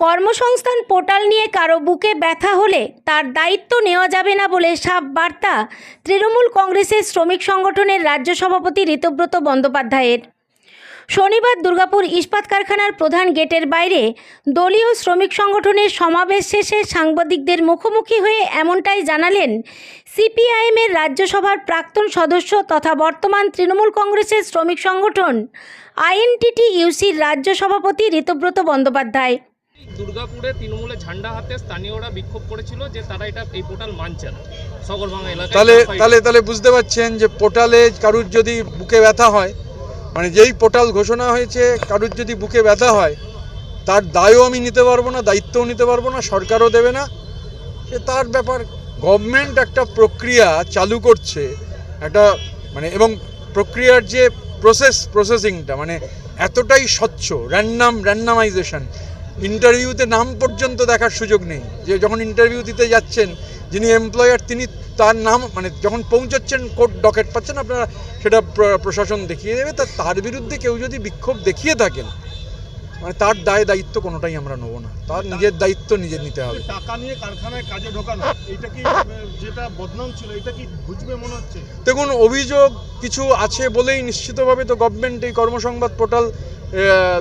কর্মসংস্থান পোর্টাল নিয়ে কারও বুকে ব্যথা হলে তার দায়িত্ব নেওয়া যাবে না বলে সাফ বার্তা তৃণমূল কংগ্রেসের শ্রমিক সংগঠনের রাজ্য সভাপতি ঋতব্রত বন্দ্যোপাধ্যায়ের। শনিবার দুর্গাপুর ইস্পাত কারখানার প্রধান গেটের বাইরে দলীয় শ্রমিক সংগঠনের সমাবেশ শেষে সাংবাদিকদের মুখোমুখি হয়ে এমনটাই জানালেন সিপিআইএমের রাজ্যসভার প্রাক্তন সদস্য তথা বর্তমান তৃণমূল কংগ্রেসের শ্রমিক সংগঠন আইএনটিটি ইউসির রাজ্য সভাপতি ঋতব্রত বন্দ্যোপাধ্যায়। দুর্গাপুরে তৃণমূলের ঝান্ডা হাতে স্থানীয়রা বিক্ষোভ করেছিল যে তারা এটা এই পোর্টাল মানছে না। সগরভাঙা এলাকায় তাহলে তাহলে তাহলে বুঝতে পারছেন যে পোর্টালে কারুর যদি বুকে ব্যথা হয় মানে যেই পোর্টাল ঘোষণা হয়েছে কারুর যদি বুকে ব্যথা হয় তার দায়ও আমি নিতে পারব না দায়িত্বও নিতে পারব না সরকারও দেবে না। সে তার ব্যাপার গভর্নমেন্ট একটা প্রক্রিয়া চালু করছে একটা মানে এবং প্রক্রিয়ার যে প্রসেস প্রসেসিংটা মানে এতটাই স্বচ্ছ র্যান্ডাম র্যান্ডামাইজেশন ইন্টারভিউতে নাম পর্যন্ত দেখার সুযোগ নেই। যে যখন ইন্টারভিউ দিতে যাচ্ছেন যিনি এমপ্লয়ার তিনি তার নাম মানে যখন পৌঁছাচ্ছেন কোর্ট ডকেট পাচ্ছেন আপনারা সেটা প্রশাসন দেখিয়ে দেবে। তা তার বিরুদ্ধে কেউ যদি বিক্ষোভ দেখিয়ে থাকেন মানে তার দায় দায়িত্ব কোনোটাই আমরা নেব না। তার নিজের দায়িত্ব নিজে নিতে হবে। টাকা নিয়ে কারখানায় কাজে ঢোকানো এটা কি যেটা বদনাম ছিল এটা কি বুঝবে মনে হচ্ছে? দেখুন অভিযোগ কিছু আছে বলেই নিশ্চিতভাবে তো গভর্নমেন্ট এই কর্মসংবাদ পোর্টাল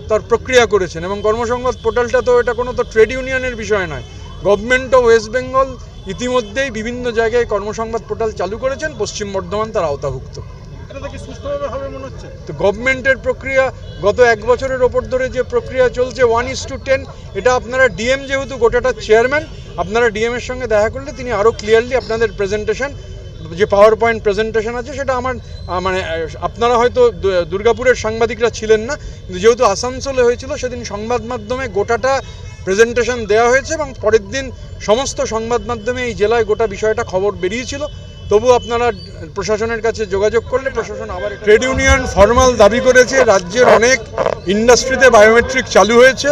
তার প্রক্রিয়া করেছেন এবং কর্মসংবাদ পোর্টালটা তো এটা কোনো তো ট্রেড ইউনিয়নের বিষয় নয়। গভর্নমেন্ট অফ ওয়েস্ট বেঙ্গল ইতিমধ্যেই বিভিন্ন জায়গায় কর্মসংবাদ পোর্টাল চালু করেছেন পশ্চিম বর্ধমান তার আওতাভুক্ত। মনে তো গভর্নমেন্টের প্রক্রিয়া গত এক বছরের ওপর ধরে যে প্রক্রিয়া চলছে ওয়ান ইস টু টেন এটা আপনারা ডিএম যেহেতু গোটাটা চেয়ারম্যান আপনারা ডিএম এর সঙ্গে দেখা করলে তিনি আরও ক্লিয়ারলি আপনাদের প্রেজেন্টেশন যে পাওয়ার পয়েন্ট প্রেজেন্টেশন আছে, সেটা আমার মানে আপনারা হয়তো দুর্গাপুরের সাংবাদিকরা ছিলেন না, কিন্তু যেহেতু আসানসোলে হয়েছিল, সেদিন সংবাদ মাধ্যমে গোটাটা প্রেজেন্টেশন দেওয়া হয়েছে এবং পরের দিন সমস্ত সংবাদ মাধ্যমে এই জেলায় গোটা বিষয়টা খবর বেরিয়েছিল। তবু আপনারা প্রশাসনের কাছে যোগাযোগ করলে প্রশাসন আবার ট্রেড ইউনিয়ন ফর্মাল দাবি করেছে, রাজ্যের অনেক ইন্ডাস্ট্রিতে বায়োমেট্রিক চালু হয়েছে।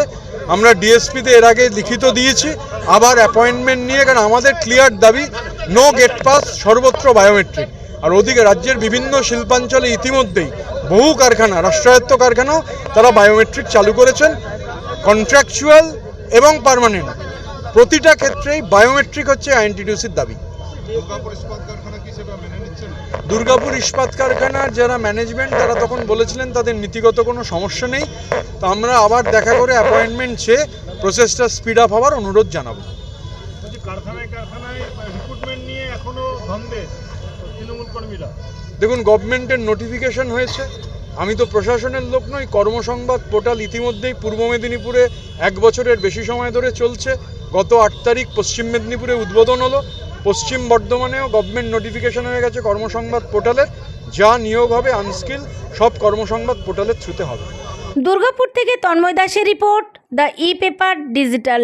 আমরা ডিএসপিতে এর আগে লিখিত দিয়েছি, আবার অ্যাপয়েন্টমেন্ট নিয়ে, কারণ আমাদের ক্লিয়ার দাবি নো গেট পাস সর্বত্র বায়োমেট্রিক আর ওদিকে রাজ্যের বিভিন্ন শিল্পাঞ্চলে ইতিমধ্যেই বহু কারখানা, রাষ্ট্রায়ত্ত কারখানাও তারা বায়োমেট্রিক চালু করেছেন কন্ট্রাকচুয়াল এবং পার্মানেন্ট প্রতিটা ক্ষেত্রেই বায়োমেট্রিক হচ্ছে আইএনটিডিউসির দাবি। দুর্গাপুর ইস্পাত কারখানা কারখানার যারা ম্যানেজমেন্ট তারা তখন বলেছিলেন তাদের নীতিগত কোনো সমস্যা নেই। তো আমরা আবার দেখা করে অ্যাপয়েন্টমেন্ট চেয়ে প্রসেসটা স্পিড আপ হওয়ার অনুরোধ জানাব। কারখানায় কারখানায় এখনও ধন্দে তৃণমূল কর্মীরা। দেখুন গভর্নমেন্টের নোটিফিকেশন হয়েছে। আমি তো প্রশাসনের লোক নই কর্মসংবাদ পোর্টাল ইতিমধ্যেই পূর্ব মেদিনীপুরে এক বছরের বেশি সময় ধরে চলছে। গত আট তারিখ পশ্চিম মেদিনীপুরে উদ্বোধন হলো। পশ্চিম বর্ধমানেও গভর্নমেন্ট নোটিফিকেশন হয়ে গেছে কর্মসংবাদ পোর্টালের যা নিয়োগ হবে আনস্কিল সব কর্মসংবাদ পোর্টালের থ্রুতে হবে। দুর্গাপুর থেকে তন্ময় দাসের report the E paper digital.